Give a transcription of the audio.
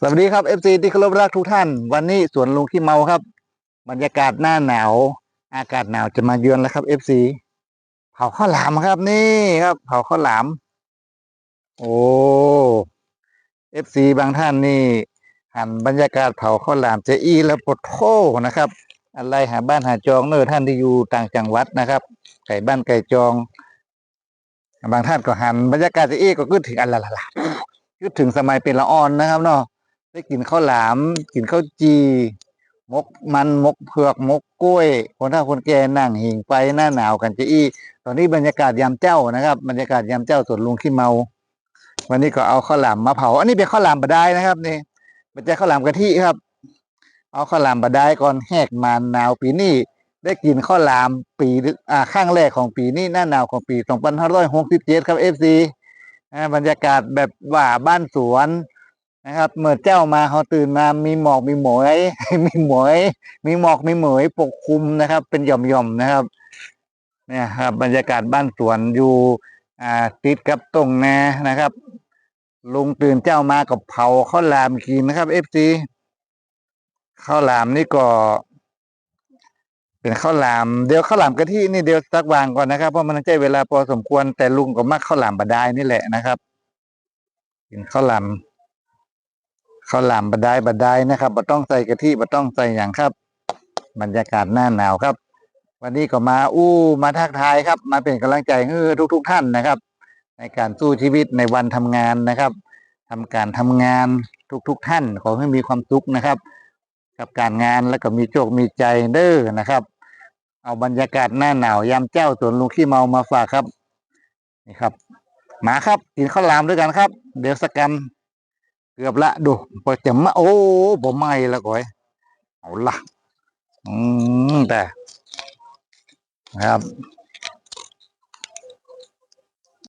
สวัสดีครับ FC ที่เคารพรักทุกท่าน วันนี้สวนลุงขี้เมาครับ บรรยากาศหน้าหนาว อากาศหนาวจะมาเยือนแล้วครับ FC เผาข้าวหลามครับนี่ครับ เผาข้าวหลาม โอ้ FC บางท่านนี่ หันบรรยากาศเผาข้าวหลามเจอี้แล้วปวดโทนะครับ อะไรหาบ้านหาจองเนอท่านที่อยู่ต่างจังหวัดนะครับไก่บ้านไก่จอง บางท่านก็หันบรรยากาศเจอี้ก็คิดถึงอันละละละคิดถึงสมัยเป็นละอ่อนนะครับเนาะ ได้กินข้าวหลามกินข้าวจีมกมันมกเผือกมกกล้วย คนเฒ่าคนแก่นั่งหิงไปหน้าหนาวกันจะอี้ ตอนนี้บรรยากาศยามเจ้านะครับ บรรยากาศยามเจ้าสวนลุงขี้เมา วันนี้ก็เอาข้าวหลามมาเผา อันนี้เป็นข้าวหลามบดายนะครับนี่ไม่ใช่ข้าวหลามกะทิครับ เอาข้าวหลามบดายก่อนแหกมาหนาวปีนี้ได้กินข้าวหลามปีอ่าข้างแรกของปีนี้หน้าหนาวของปี 2567 ครับเอฟซีบรรยากาศแบบว่าบ้านสวน นะครับเมื่อเจ้ามาเขาตื่นมามีหมอกมีหมอยมีหมอยมีหมอกมีเหมยปกคลุมนะครับ เป็นหย่อมๆนะครับ เนี่ยครับ บรรยากาศบ้านสวนอยู่ อ่าติดกับตรงนานะครับ ลุงตื่นเจ้ามากับเผาข้าวหลามกินนะครับเอฟซีข้าวหลามนี่ก็ เป็นข้าวหลามเดี๋ยวข้าวหลามกะทินี่เดี๋ยวสักวางก่อนนะครับเพราะมันใช้เวลาพอสมควรแต่ลุงก็มักข้าวหลามบดายนี่แหละนะครับกินข้าวหลาม ข้าวหลามบดายบดายนะครับบ่ต้องใส่กะทิบ่ต้องใส่อย่างครับ บรรยากาศหน้าหนาวครับ วันนี้ก็มาอู้มาทักทายครับ มาเป็นกำลังใจให้ทุกทุกๆท่านนะครับ ในการสู้ชีวิตในวันทำงานนะครับทำการทำงานทุกๆท่านขอให้มีความสุขนะครับ กับการงานแล้วก็มีโชคมีใจเด้อนะครับ เอาบรรยากาศหน้าหนาวยามเจ้าสวนลุงขี้เมามาฝากครับนี่ครับ มาครับกินข้าวหลามด้วยกันครับ เดี๋ยวสักกัน เกือบละดูพอจะมาโอ้ผมไม่ละก่อยเอาละอืมแต่ครับ